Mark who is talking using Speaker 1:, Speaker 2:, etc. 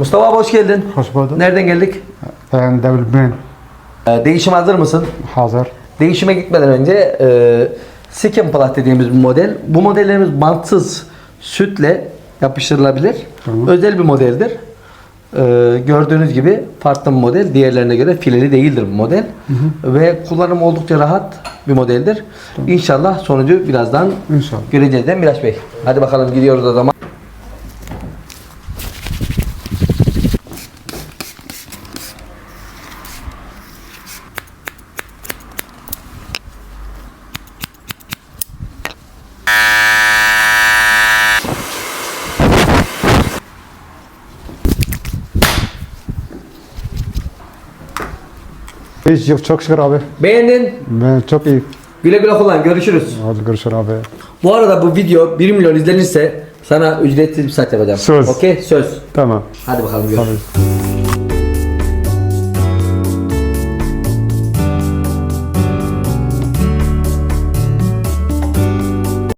Speaker 1: Mustafa abi hoş geldin.
Speaker 2: Hoş bulduk.
Speaker 1: Nereden geldik?
Speaker 2: Ben Devlet
Speaker 1: Ee, değişim hazır mısın?
Speaker 2: hazır.
Speaker 1: Değişime gitmeden önce e, Skin Plat dediğimiz bir model. Bu modellerimiz bantsız sütle yapıştırılabilir.
Speaker 2: Tamam.
Speaker 1: Özel bir modeldir. Ee, gördüğünüz gibi farklı bir model. Diğerlerine göre fileli değildir bu model. Ve kullanım oldukça rahat bir modeldir. İnşallah sonucu birazdan
Speaker 2: İnşallah.
Speaker 1: göreceğiz değil mi Miraç Bey? Hadi bakalım gidiyoruz o zaman.
Speaker 2: Hiç yok çok şükür abi.
Speaker 1: Beğendin?
Speaker 2: Ben çok iyi.
Speaker 1: Güle güle kullan. Görüşürüz.
Speaker 2: Hadi görüşürüz abi.
Speaker 1: Bu arada bu video 1 milyon izlenirse sana ücretsiz bir saç yapacağım.
Speaker 2: Söz.
Speaker 1: Okey? Söz.
Speaker 2: Tamam.
Speaker 1: Hadi bakalım görüşürüz.
Speaker 2: Tabii.